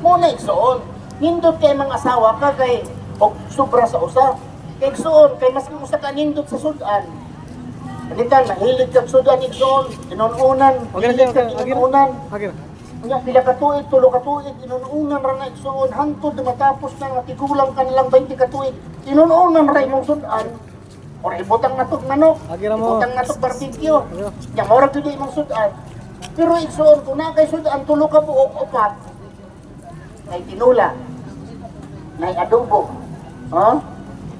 Muna igsoon. Nindot kay mga asawa ka kay og sobra sa usa. Kay igsoon kay mas usa ka nindot sa sudan. Palitan, mahilig kag sudan igsoon, inununan, Okay na hilig siya, kag okay na. inununan. Nga, pila ka tuig, tulo ka tuig, inununan ra na igsoon, hantod na matapos na nga tigulang ka nilang 20 ka tuig. Inununan ra imong sudan. Or ibutang na tog manok, ibutang na tog barbecue. Yang mora gyud imong sudan. Pero igsoon, kung na kay sudan, tulo ka buok upat, may tinula, may adobo, ha?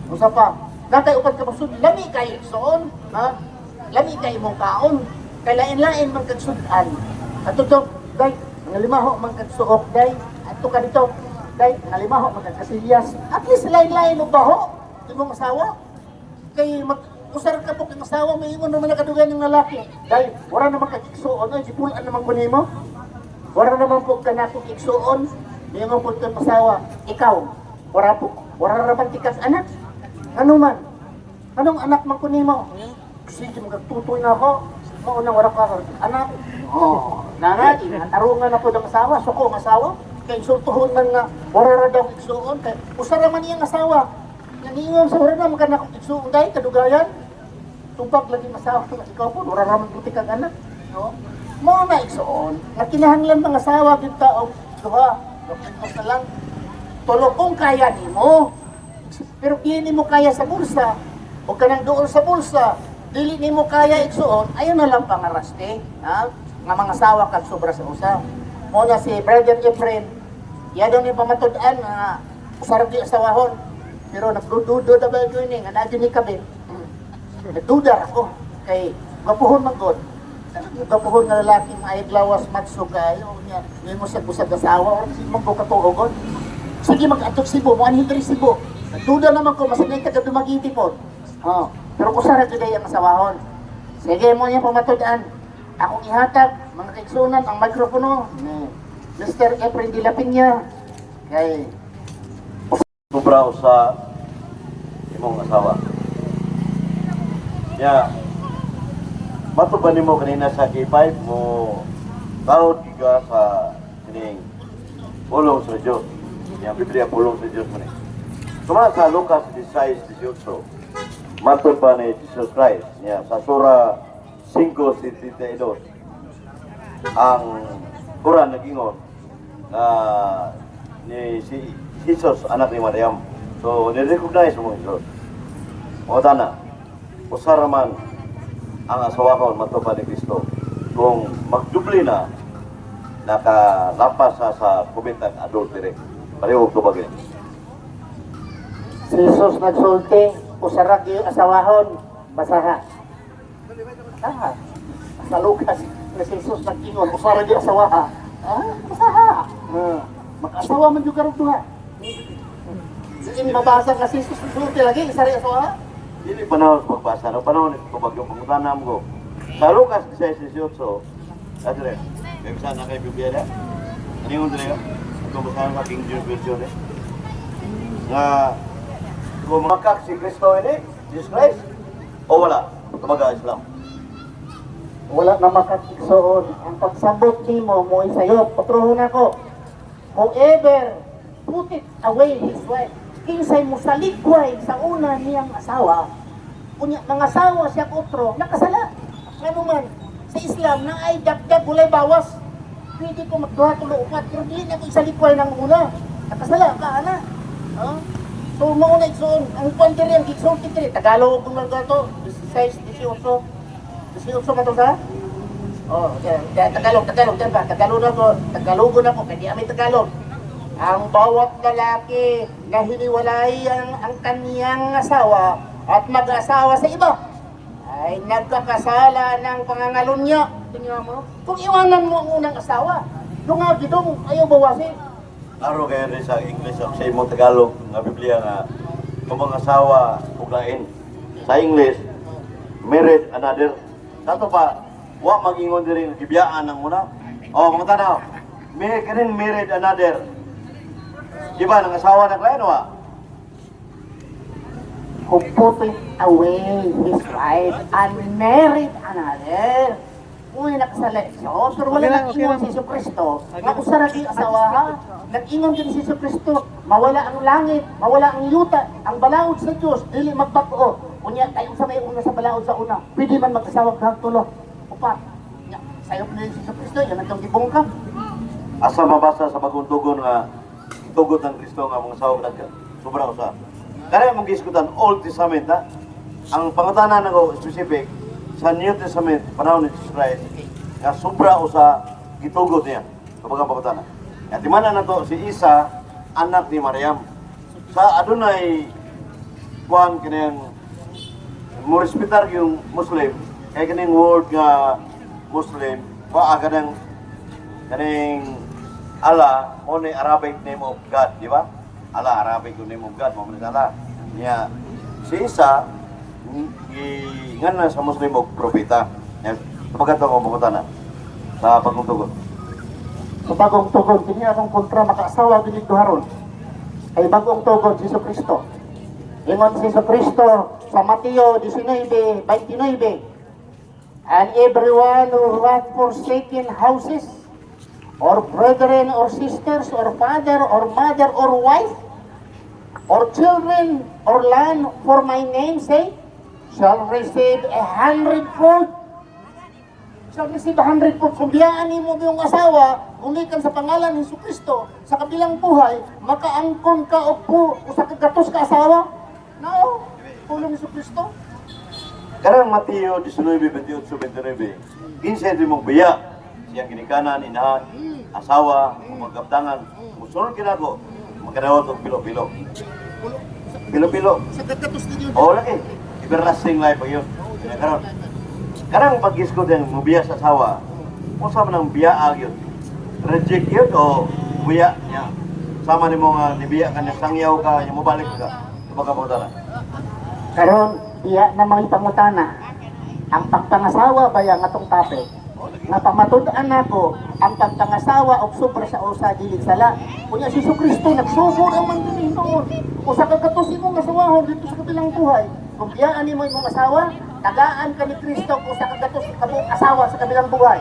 Usa pa, natay upat ka masud, lami kay igsoon, ha? Lami kay imong kaon, kay lain-lain man kag sudan. Ato to, day, ang limaho man kag suok, day, ato ka dito, day, ang limaho man kag kasilyas. At least lain-lain mo baho, imong asawa. Kay mag usar ka po kang asawa, may imon naman nakadugan ng lalaki. Day, wala naman kag igsoon, ay sipulan naman ko nimo. Wala naman po ka nato igsuon, di mo po kang asawa. Ikaw, wala po, wala tikas anak. Ano man? Anong anak man ko nimo? Sige, magtutoy na ako. Maunang wala ka, anak. Oh, nangati, tarungan na po ng asawa, suko ang asawa. Kay insultuhon man nga, wala ra daw igsuon. Kay, usara man iyang asawa. Naningon sa wala naman ka na igsuon dahil kadugayan. Tubag lagi masawa ikaw po, wala naman buti kang anak. No? Mo na igsoon, nga kinahanglan mga asawa gyud ta og duha, doktor na lang. Tulo kung kaya nimo. Pero kini mo kaya sa bulsa, o kanang doon sa bulsa, dili nimo kaya igsuon, ayon na lang pangaraste, ha? Nga mga asawa kag sobra sa usa. Mo na si Brother Efren, iya daw ni pamatud-an nga usarag di asawahon. Pero nagdududo na ba yun eh, nga nadyo ni kabin. Nagduda ako kay gapuhon man god. Gapuhon nga lalaki may glawas matso kayo niya. Ngayon mo sa busag asawa or sige mo ko katuogon. Sige mag-atok sibo, mo anhin diri sibo. Nagduda naman ko masanay ka gabi magiti po. Oh, pero kusara gyud ang asawahon. Sige mo niya pamatud-an. Akong ihatag mga kaigsunan ang mikropono ni Mr. Efren de la Piña kay Sobra sa imong asawa. Ya. Mato ba nimo kanina sa K5 mo tawad ka sa kining pulong sa Diyos. Ya, Biblia pulong sa Diyos mo ni. Suma sa Lucas 16:18. Mato ba ni Jesus Christ ya sa sura 5:72 ang Quran nagingon na ni si Jesus anak ni Maryam. So, ni-recognize mo Jesus. O tana, usara ang asawahon matupad ni Kristo. Kung magdubli na, nakalapas sa, sa kumitang adultery. Pareho ko bagay. Si Jesus nagsulti, usarag yung asawahon, basaha. Ah, sa Lucas, na si Jesus nagkingon, usarag yung asawaha. Ah, basaha. Ah, mag-asawa man yung karong tuha. Sige, mabasa ka si Jesus nagsulti lagi, isari asawaha. Dili panahon sa pagbasa, no panahon ito bagyong pangutanam ko. Sa Lucas 16:18, ato rin, may bisa na kay Biblia na. Ano yung dito? Kung basahan ka King James Version eh. Nga, kung makak si Kristo ini, Jesus Christ, o wala, kumaga Islam. Wala na makakiksoon. Ang pagsabot ni mo, mo isayo, patruhon ako. Whoever put it away his wife, kinsay mo sa likway sa una niyang asawa, kunya mga asawa siya otro, nakasala. Ano man, sa Islam, na ay dagdag gulay bawas. Pwede ko magduha tulo upat, pero di na ko isa likway ng una. Nakasala ka, ana. Ha? So, mauna igsoon. Ang kwantiri, ang igsoon kitiri. Tagalog kung lang to. 16, 18. 18 man to sa? Oh, okay. Tagalog, Tagalog, ba? Tagalog na ko, Tagalog na ko, kaya di amin Tagalog. Ang bawat lalaki na hiniwalay ang, ang kaniyang asawa at mag-asawa sa iba ay nagkakasala ng pangangalunya. Tingnan mo, kung iwanan mo ang unang asawa, dungagi dong, ayaw bawasin. Aro kaya rin sa English sa imong Tagalog nga Biblia nga kung mga asawa uglain. Sa English, married another. Sato pa, wa magingon diri nga gibiyaan ang una. Oh, mga tanaw. May kanin married another. Di ba nang asawa na klain wa? who put it away his wife and married another. Uy, nakasala siya. Pero wala Okay lang, nag-ingon okay si Jesu Kristo. Nga usara di asawa ha. Nag-ingon din si Jesu Kristo. Mawala ang langit, mawala ang yuta, ang balaod sa Diyos, dili magbago. Kunya, tayo sa may una sa balaod sa una. Pwede man mag-asawa kang tulo. Upat. Nya, Sayo pa ni Jesu Kristo, yan ang itong gibongkang. Asa mabasa sa bagong tugon nga tugon ng Kristo nga mga sawag nagka. Sobra usa. Kaya mong giskutan Old Testament ha. Ang pangutanan nako specific sa New Testament panahon ni Jesus Christ nga sobra usa gitugot niya. Kapag ang pangutanan. At timana na to si Isa anak ni Maryam. Sa adunay kuan kaniyang mo yung Muslim kay kaning word nga Muslim wa kanang kaning Allah ni Arabic name of God, di ba? Allah Arabic name of God, ni Allah. Niya si Isa i nga na sa Muslim og propeta. Kapag ito ko na sa pagkutugon. Sa bagong tugon, kini akong kontra makaasawa din ito haron. Ay bagong tugon, Jesu Kristo. Ingon si Jesu Kristo sa Mateo 19, 29. And everyone who hath forsaken houses, or brethren, or sisters, or father, or mother, or wife, or children, or land for my name's sake, shall receive a hundredfold shall receive a hundredfold. Kung biyaan mo yung asawa, umikan sa pangalan ni Kristo sa kabilang buhay, makaangkon ka o po, sa kagatos ka asawa. No, tulong ni Kristo. Karang Mateo 19, 28, 29, kinsa mong biya siyang ginikanan, inahan, asawa, magkaptangan, musunod kinako, magkadawat og pilo-pilo. Pilo-pilo. Sa kagatos ninyo. Oo lagi. Everlasting life yun. Karon. Karang pag-isko din mo biya sa asawa, kung sa man ang biya yun, reject yun o biya niya. Sama ni mo nga nibiya ka niya, sangyaw ka, niya mo balik ka. Kapag kapag Karon, iya na mga pangutana. Ang pagpangasawa ba yang atong topic? Nga pamatud-an nako ang pagpangasawa og sobra sa usa dili sala. Kunya si Kristo nagsugod ang man dinhi noon. Usa ka katos imong asawahon dito sa kabilang buhay. Kung biyaan nimo imong asawa, tagaan ka ni Kristo kung sa kagatos ka mong asawa sa kabilang buhay.